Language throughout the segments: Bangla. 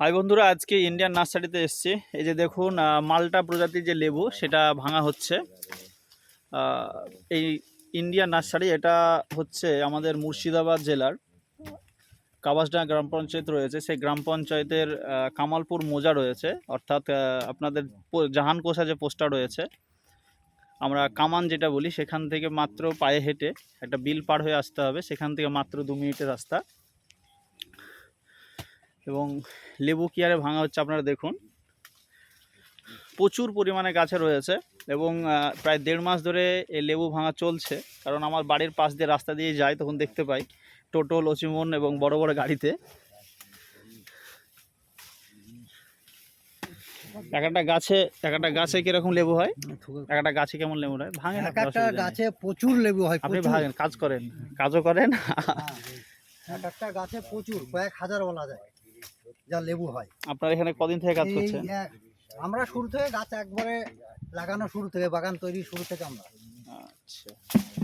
হাই বন্ধুরা, আজকে ইন্ডিয়ান নার্সারিতে এসেছি। এই যে দেখুন মাল্টা প্রজাতির যে লেবু, সেটা ভাঙা হচ্ছে। এই ইন্ডিয়ান নার্সারি এটা হচ্ছে আমাদের মুর্শিদাবাদ জেলার কাবাসডাঙ্গা গ্রাম পঞ্চায়েত রয়েছে। সেই গ্রাম পঞ্চায়েতের কামালপুর মোজা রয়েছে। অর্থাৎ আপনাদের পো- জাহান কোষা যে পোস্টার রয়েছে, আমরা কামান যেটা বলি, সেখান থেকে মাত্র পায়ে হেঁটে একটা বিল পার হয়ে আসতে হবে। সেখান থেকে মাত্র দু মিনিটের রাস্তা। এবং লেবু কি হারে ভাঙা হচ্ছে আপনারা দেখুন। প্রচুর পরিমাণে গাছে রয়েছে এবং প্রায় দেড় মাস ধরে এই লেবু ভাঙা চলছে। কারণ আমার বাড়ির পাশ দিয়ে রাস্তা দিয়ে যাই তখন দেখতে পাই টোটো লচিমন এবং বড় বড় গাড়িতে। এক একটা গাছে এক একটা গাছে কীরকম লেবু হয়? এক একটা গাছে কেমন লেবু হয়? ভাঙে এক একটা গাছে প্রচুর লেবু হয় আপনি ভাঙেন কাজ করেন কাজও করেন। হ্যাঁ, এক একটা গাছে প্রচুর কয়েক হাজার বলা যায়। যা লেবু হয়। আপনার এখানে কদিন থেকে কাজ করছেন আমরা শুরু থেকে গাছ একবারে লাগানো শুরু থেকে বাগান তৈরি শুরু থেকে আমরা। আচ্ছা।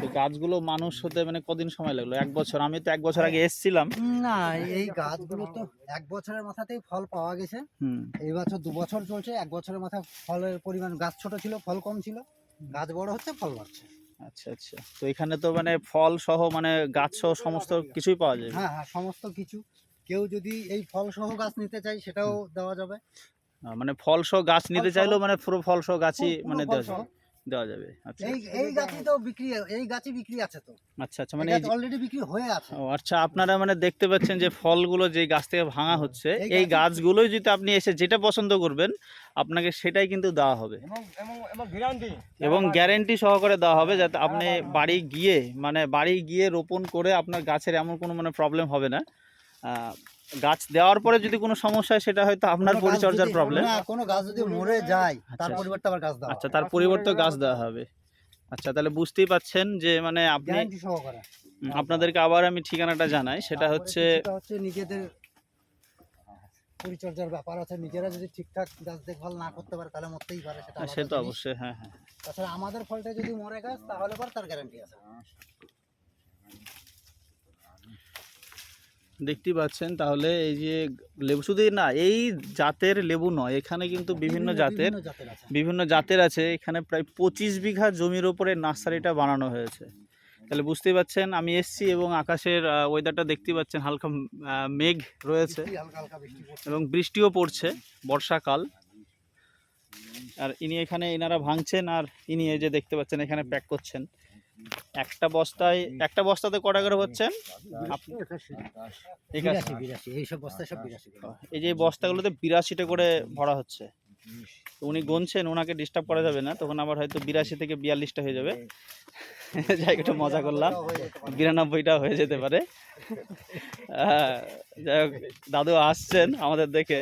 তো গাছগুলো মানুষ হতে মানে কদিন সময় লাগল? এক বছর? আমি তো এক বছর আগে এসেছিলাম। না এই গাছগুলো তো এক বছরের মাথাতেই ফল পাওয়া গেছে। হুম। এই বছর দু বছর চলছে এক বছরের মাথায় ফলের পরিমাণ গাছ ছোট ছিল ফল কম ছিল। গাছ বড় হচ্ছে ফল বাড়ছে। আচ্ছা আচ্ছা। তো এখানে তো মানে ফল সহ মানে গাছ সহ সমস্ত কিছুই পাওয়া যায় হ্যাঁ হ্যাঁ সমস্ত কিছু। কেউ যদি এই ফল সহ গাছ নিতে চাই সেটাও দেওয়া যাবে? মানে ফল সহ গাছ নিতে চাইলেও মানে পুরো ফল সহ গাছই মানে দেওয়া যাবে। দেওয়া যাবে আচ্ছা। এই এই গাছই তো বিক্রি এই গাছই বিক্রি আছে তো? আচ্ছা আচ্ছা মানে অলরেডি বিক্রি হয়ে আছে। ও আচ্ছা আপনারা মানে দেখতে পাচ্ছেন যে ফলগুলো যে গাছ থেকে ভাঙা হচ্ছে এই গাছগুলোই যদি আপনি এসে যেটা পছন্দ করবেন আপনাকে সেটাই কিন্তু দেওয়া হবে। এবং গ্যারেন্টি সহকারে দেওয়া হবে যাতে আপনি বাড়ি গিয়ে মানে বাড়ি গিয়ে রোপণ করে আপনার গাছের এমন কোনো মানে প্রবলেম হবে না। গাছ দেওয়ার পরে যদি কোনো সমস্যা হয় সেটা হয়তো আপনার পরিচর্যার প্রবলেম না কোনো গাছ যদি মরে যায় তার আচ্ছা। পরিবর্তে আবার গাছ দেওয়া আচ্ছা তার পরিবর্তে গাছ দেওয়া হবে। আচ্ছা তাহলে বুঝতেই পাচ্ছেন যে মানে আপনি আপনাদেরকে আবার আমি ঠিকানাটা জানাই। সেটা হচ্ছে হচ্ছে নিজেদের পরিচর্যার ব্যাপার আছে। নিজেরা যদি ঠিকঠাক গাছ দেখভাল না করতে পারে তাহলে মরতেই পারে সেটা হ্যাঁ, সে তো অবশ্যই হ্যাঁ হ্যাঁ। তাছাড়া আমাদের ফলটা যদি মরে গাছ তাহলে পর তার গ্যারান্টি আছে। দেখতেই পাচ্ছেন তাহলে এই যে লেবু শুধু না এই জাতের লেবু নয় এখানে কিন্তু বিভিন্ন জাতের বিভিন্ন জাতের আছে। এখানে প্রায় পঁচিশ বিঘা জমির ওপরে নার্সারিটা বানানো হয়েছে। তাহলে বুঝতেই পাচ্ছেন আমি এসছি এবং আকাশের ওয়েদারটা দেখতেই পাচ্ছেন হালকা মেঘ রয়েছে এবং বৃষ্টিও পড়ছে বর্ষাকাল। আর ইনি এখানে এনারা ভাঙছেন আর ইনি এই যে দেখতে পাচ্ছেন এখানে প্যাক করছেন। একটা বস্তায় একটা বস্তাতে কটা করে করে। এই যে বস্তাগুলোতে বিরাশিটা করে ভরা হচ্ছে। তো উনি গুনছেন ওনাকে ডিস্টার্ব করা যাবে না তখন আবার হয়তো বিরাশি থেকে বিয়াল্লিশটা হয়ে যাবে। যাই একটু মজা করলাম। বিরানব্বইটা হয়ে যেতে পারে। যাই হোক দাদু আসছেন আমাদের দেখে।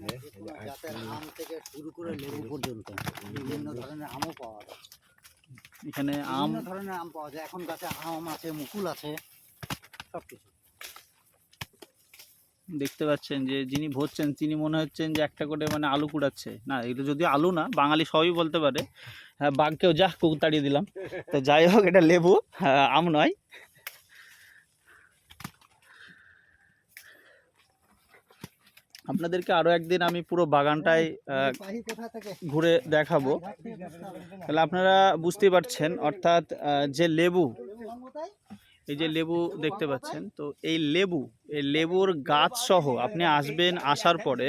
বিভিন্ন জাতের আম থেকে শুরু করে লেবু পর্যন্ত বিভিন্ন ধরনের আমও পাওয়া যায়। এখানে আম বিভিন্ন ধরনের আম পাওয়া যায়। এখন গাছে আম আছে মুকুল আছে সব কিছু দেখতে পাচ্ছেন যে যিনি ভরছেন তিনি মনে হচ্ছেন যে একটা করে মানে আলু কুড়াচ্ছে। না এটা যদি আলু না বাঙালি সবই বলতে পারে। হ্যাঁ বাঘকেও যা কুকুর তাড়িয়ে দিলাম। তো যাই হোক এটা লেবু হ্যাঁ, আম নয়। আপনাদেরকে আরও একদিন আমি পুরো বাগানটাই ঘুরে দেখাবো। তাহলে আপনারা বুঝতেই পারছেন, অর্থাৎ যে লেবু, এই যে লেবু দেখতে পাচ্ছেন, তো এই লেবু, এই লেবুর গাছ সহ আপনি আসবেন, আসার পরে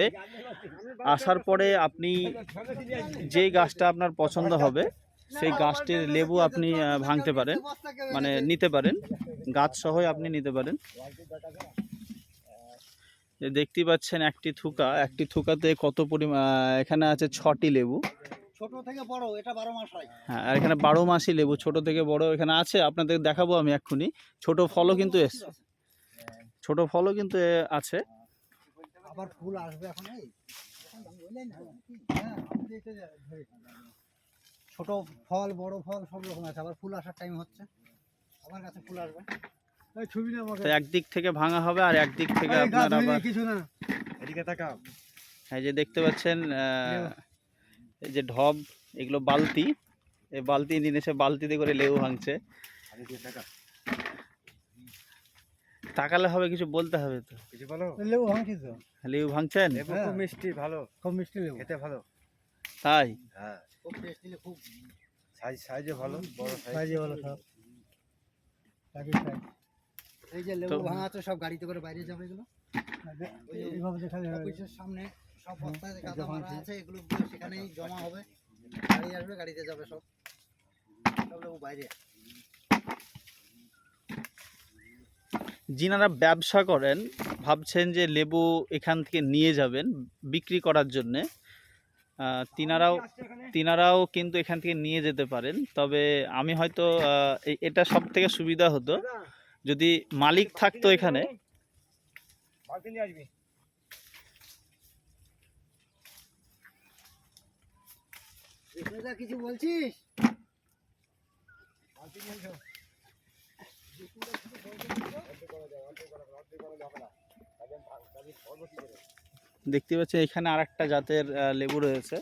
আসার পরে আপনি যেই গাছটা আপনার পছন্দ হবে, সেই গাছটির লেবু আপনি ভাঙতে পারেন মানে নিতে পারেন, গাছ সহই আপনি নিতে পারেন। যে দেখতেই পাচ্ছেন একটি থুকা। একটি থুকাতে কত পরিমাণ এখানে আছে ছটি লেবু। ছোট থেকে বড় এটা বারো মাস হয়। হ্যাঁ আর এখানে বারো মাসি লেবু ছোট থেকে বড় এখানে আছে আপনাদের দেখাবো আমি এক্ষুনি। ছোট ফলও কিন্তু এসছে। ছোট ফলও কিন্তু আছে। আবার ফুল আসবে এখন হ্যাঁ, ছোট ফল বড় ফল সব রকম আছে। আবার ফুল আসার টাইম হচ্ছে। আবার গাছে ফুল আসবে। তো একদিক থেকে ভাঙা হবে আর একদিক থেকে আপনার আবার কিছু না। এদিকে তাকাও। এই যে দেখতে পাচ্ছেন এই যে ঢব এগুলো বালতি। এই বালতি নিয়ে এসে বালতিতে করে লেবু ভাঙছে। তাকালে হবে কিছু বলতে হবে তো। কিছু বলো? লেবু ভাঙছি তো। লেবু ভাঙছেন? লেবু হ্যাঁ। খুব মিষ্টি ভালো। খুব মিষ্টি লেবু। খেতে ভালো। তাই? হ্যাঁ। খুব টেস্টি খুব সাইজ সাইজও ভালো বড় সাইজ। সাইজে ভালো সব। এই যে লেবু ভাঙা আছে সব গাড়িতে করে বাইরে যাবে এগুলো। এইভাবে দেখালে অফিসের সামনে সব বস্তায় কাদা মারা আছে এগুলো সেখানেই জমা হবে। গাড়ি আসবে গাড়িতে যাবে সব। সব লেবু বাইরে। যিনারা ব্যবসা করেন ভাবছেন যে লেবু এখান থেকে নিয়ে যাবেন বিক্রি করার জন্যে তিনারাও তিনারাও কিন্তু এখান থেকে নিয়ে যেতে পারেন। তবে আমি হয়তো এটা সব থেকে সুবিধা হতো। যদি মালিক থাকতো এখানে? কিছু বলছিস? দেখতে পাচ্ছি এখানে আর একটা জাতের লেবু রয়েছে।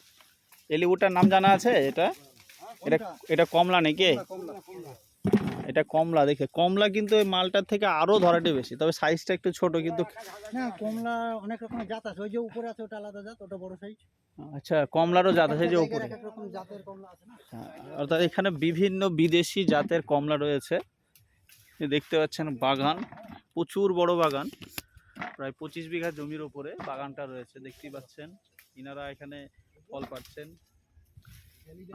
এই লেবুটার নাম জানা আছে এটা? এটা এটা কমলা নাকি? এটা কমলা দেখে। কমলা কিন্তু এই মালটার থেকে আরও ধরাটি বেশি তবে সাইজটা একটু ছোট কিন্তু না কমলা অনেক রকমের জাত আছে। ওই যে উপরে আছে ওটা আলাদা জাত ওটা বড় সাইজ আচ্ছা কমলারও জাত আছে যে উপরে। হ্যাঁ, অর্থাৎ এখানে বিভিন্ন বিদেশি জাতের কমলা রয়েছে। দেখতে পাচ্ছেন বাগান প্রচুর বড় বাগান। প্রায় পঁচিশ বিঘা জমির ওপরে বাগানটা রয়েছে দেখতেই পাচ্ছেন। ইনারা এখানে ফল পাচ্ছেন।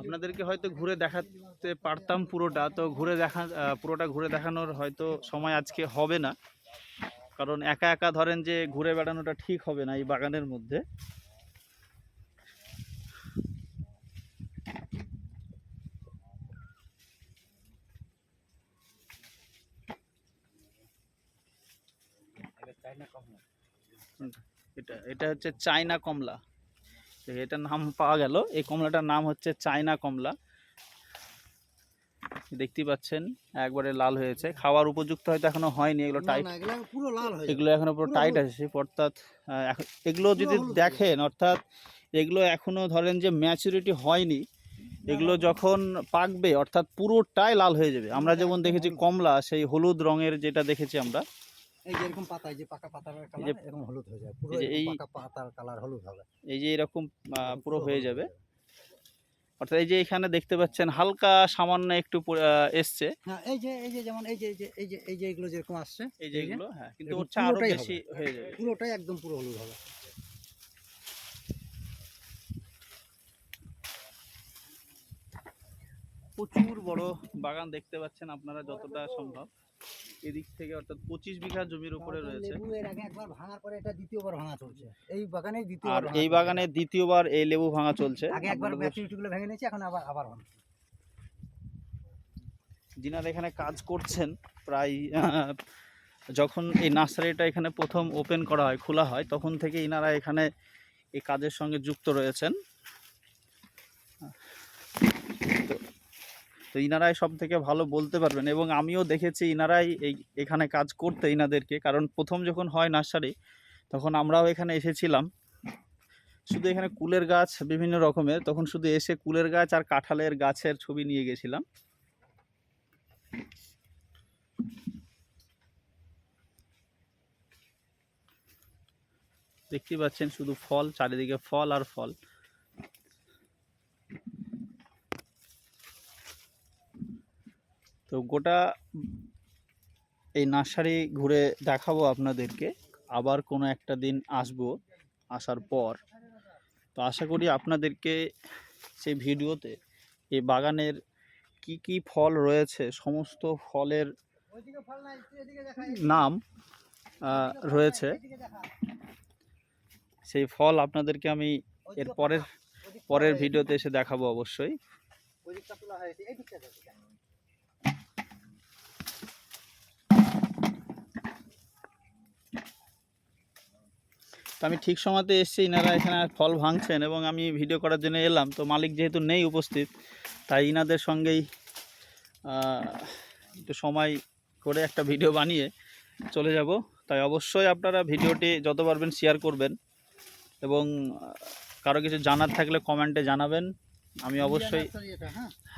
আপনাদেরকে হয়তো ঘুরে দেখাতে পারতাম পুরোটা, তো ঘুরে দেখা পুরোটা ঘুরে দেখানোর হয়তো সময় আজকে হবে না। কারণ একা একা ধরেন যে ঘুরে বেড়ানোটা ঠিক হবে না এই বাগানের মধ্যে। এটা এটা হচ্ছে চায়না কমলা। এটার নাম পাওয়া গেল। এই কমলাটার নাম হচ্ছে চায়না কমলা। দেখতেই পাচ্ছেন একবারে লাল হয়েছে। খাওয়ার উপযুক্ত হয়তো এখনও হয়নি এগুলো টাইট এগুলো এখনও পুরো টাইট আছে অর্থাৎ এগুলো যদি দেখেন অর্থাৎ এগুলো এখনও ধরেন যে ম্যাচুরিটি হয়নি এগুলো যখন পাকবে অর্থাৎ পুরোটাই লাল হয়ে যাবে। আমরা যেমন দেখেছি কমলা সেই হলুদ রঙের যেটা দেখেছি আমরা এই যে এরকম পাতা এই যে পাকা পাতার কালার এরকম হলুদ হয়ে যায়। পুরো এই যে পাকা পাতার কালার হলুদ হবে। এই যে এরকম পুরো হয়ে যাবে। অর্থাৎ এই যে এখানে দেখতে পাচ্ছেন হালকা সামান্য একটু এসছে। না এই যে এই যে যেমন এই যে এই যে এই যে এগুলো যেরকম আসছে এই যে এগুলো হ্যাঁ কিন্তু হচ্ছে আরও বেশি হয়ে যাবে। পুরোটাই একদম পুরো হলুদ হবে। প্রচুর বড় বাগান দেখতে পাচ্ছেন আপনারা যতটা সম্ভব। এদিক থেকে অর্থাৎ পঁচিশ বিঘা জমির উপরে রয়েছে। লেবু একবার ভাঙার পরে এটা দ্বিতীয়বার ভাঙা চলছে। এই বাগানে আর দ্বিতীয়বার এই বাগানে দ্বিতীয়বার এই লেবু ভাঙা চলছে। আগে একবার আপনাদের ভেঙে নিয়েছে এখন আবার আবার ভাঙা যিনারা এখানে কাজ করছেন প্রায় যখন এই নার্সারিটা এখানে প্রথম ওপেন করা হয় খোলা হয় তখন থেকে ইনারা এখানে এই কাজের সঙ্গে যুক্ত রয়েছেন। তো ইনারাই সব থেকে ভালো বলতে পারবেন এবং আমিও দেখেছি ইনারাই এই এখানে কাজ করতে ইনাদেরকে। কারণ প্রথম যখন হয় নার্সারি, তখন আমরাও এখানে এসেছিলাম। শুধু এখানে কুলের গাছ বিভিন্ন রকমের, তখন শুধু এসে কুলের গাছ আর কাঁঠালের গাছের ছবি নিয়ে গেছিলাম। দেখতে পাচ্ছেন শুধু ফল, চারিদিকে ফল আর ফল। তো গোটা এই নার্সারি ঘুরে দেখাবো আপনাদেরকে। আবার কোনো একটা দিন আসব আসার পর। তো আশা করি আপনাদেরকে সেই ভিডিওতে এই বাগানের কি কি ফল রয়েছে, সমস্ত ফলের নাম রয়েছে। সেই ফল আপনাদেরকে আমি এর পরের পরের ভিডিওতে এসে দেখাবো অবশ্যই। আমি ঠিক সময়তে এসেছি ইনারা এখানে ফল ভাঙছেন এবং আমি ভিডিও করার জন্য এলাম। তো মালিক যেহেতু নেই উপস্থিত তাই ইনাদের সঙ্গেই একটু সময় করে একটা ভিডিও বানিয়ে চলে যাব। তাই অবশ্যই আপনারা ভিডিওটি যত পারবেন শেয়ার করবেন এবং কারও কিছু জানার থাকলে কমেন্টে জানাবেন। আমি অবশ্যই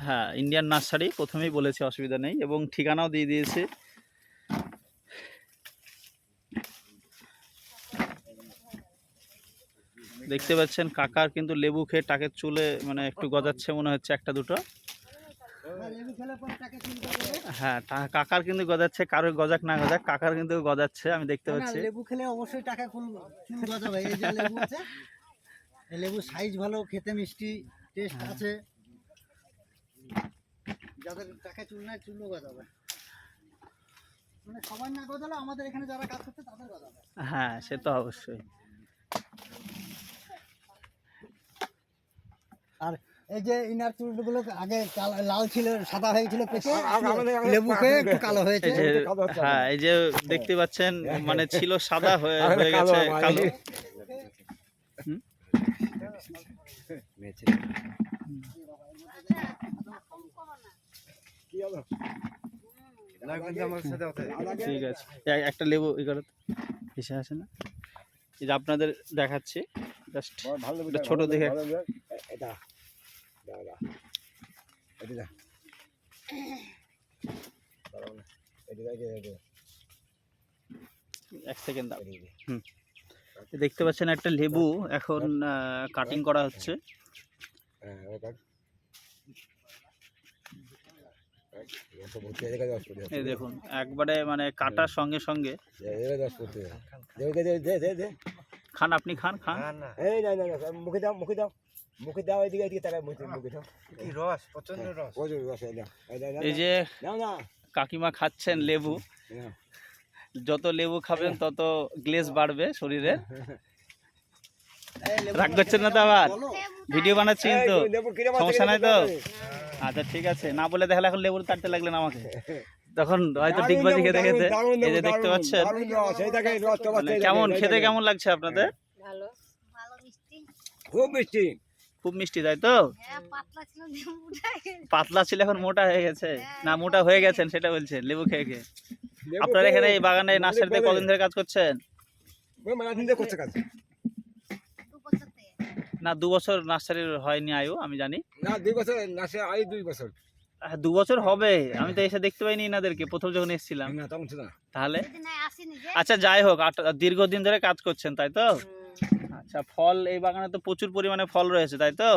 হ্যাঁ। ইন্ডিয়ান নার্সারি প্রথমেই বলেছি অসুবিধা নেই এবং ঠিকানাও দিয়ে দিয়েছি। দেখতে পাচ্ছেন কাকার কিন্তু লেবু খেয়ে টাকের চুলে মানে একটু গজাচ্ছে মনে হচ্ছে একটা দুটো। হ্যাঁ কাকার কিন্তু গজাচ্ছে কারোর গজাক না গজাক কাকার কিন্তু গজাচ্ছে আমি দেখতে পাচ্ছি। লেবু খেলে অবশ্যই টাকা গজাবে এই যে লেবু আছে। লেবু সাইজ ভালো খেতে মিষ্টি টেস্ট হ্যাঁ। আছে। যাদের টাকা চুল নাই চুলও গজাবে। মানে সবার না গজালে আমাদের এখানে যারা কাজ করছে তাদের গজাবে। হ্যাঁ সে তো অবশ্যই। আর এই যে ইনার চুলগুলো আগে লাল ছিল সাদা হয়েছিল আমাদের- লেবু খেয়ে একটু কালো হয়েছে। হ্যাঁ এই যে দেখতে পাচ্ছেন মানে ছিল সাদা হয়ে হয়ে গেছে কালো। ঠিক আছে। একটা লেবু ই করো। এসে আসে না। এই যে আপনাদের দেখাচ্ছি। জাস্ট ভালো ছোট দেখে এটা। এক সেকেন্ড। হুম। দেখতে পাচ্ছেন একটা লেবু এখন কাটিং করা হচ্ছে। হ্যাঁ, হয়ে এই দেখুন একবারে মানে কাটার সঙ্গে সঙ্গে। খান আপনি খান খান। এই না না না মুখে দাও মুখে দাও। মুখে দাও এদিকে এদিকে তাকায় মুখে মুখে দাও। কি রস প্রচণ্ড রস। প্রচুর রস এই যে কাকিমা খাচ্ছেন লেবু। যত লেবু খাবেন তত গ্লেজ বাড়বে শরীরে। রাগ করছেন না তো আবার? ভিডিও বানাচ্ছি তো। সমস্যা নাই তো? আচ্ছা ঠিক আছে। না বলে দেখালে এখন লেবু তাড়তে লাগলেন আমাকে। তখন হয়তো ডিগবাজি খেতে খেতে। এই যে দেখতে পাচ্ছেন। রস, রস মানে কেমন খেতে কেমন লাগছে আপনাদের? ভালো ভালো মিষ্টি। খুব মিষ্টি। খুব মিষ্টি তাই তো? হ্যাঁ পাতলা ছিল লেবুটা পাতলা ছিল এখন মোটা হয়ে গেছে। না মোটা হয়ে গেছেন সেটা বলছেন লেবু খেয়ে খেয়ে। আপনারা এখানে এই বাগানে নার্সারিতে। কদিন ধরে কাজ করছেন? না দু বছর নার্সারির হয়নি আয়ু আমি জানি। না দুই বছর না সে দুই বছর। হ্যাঁ, দু বছর হবে আমি তো এসে দেখতে পাইনি এনাদেরকে প্রথম যখন এসেছিলাম। না তখন ছিল না। তাহলে? সেদিন আসিনি যে। আচ্ছা যাই হোক দীর্ঘদিন ধরে কাজ করছেন তাই তো? আচ্ছা ফল এই বাগানে তো প্রচুর পরিমাণে ফল রয়েছে তাই তো?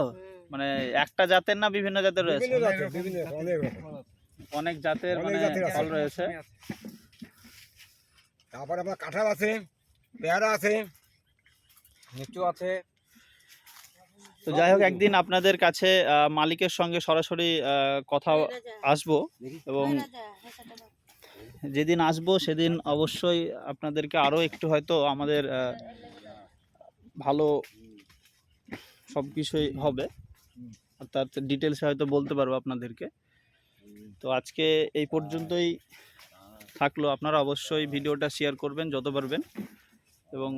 মানে একটা জাতের না বিভিন্ন জাতের রয়েছে? অনেক জাতের অনেক মানে জাতের ফল রয়েছে। তারপর আপনার কাঁঠাল আছে পেয়ারা আছে নিচু আছে। তো যাই হোক একদিন আপনাদের কাছে মালিকের সঙ্গে সরাসরি কথা আসব এবং যেদিন আসব সেদিন অবশ্যই আপনাদেরকে আরও একটু হয়তো আমাদের ভালো সব কিছুই হবে। অর্থাৎ ডিটেলসে হয়তো বলতে পারব আপনাদেরকে। তো আজকে এই পর্যন্তই থাকল। আপনারা অবশ্যই ভিডিওটা শেয়ার করবেন যত পারবেন। এবং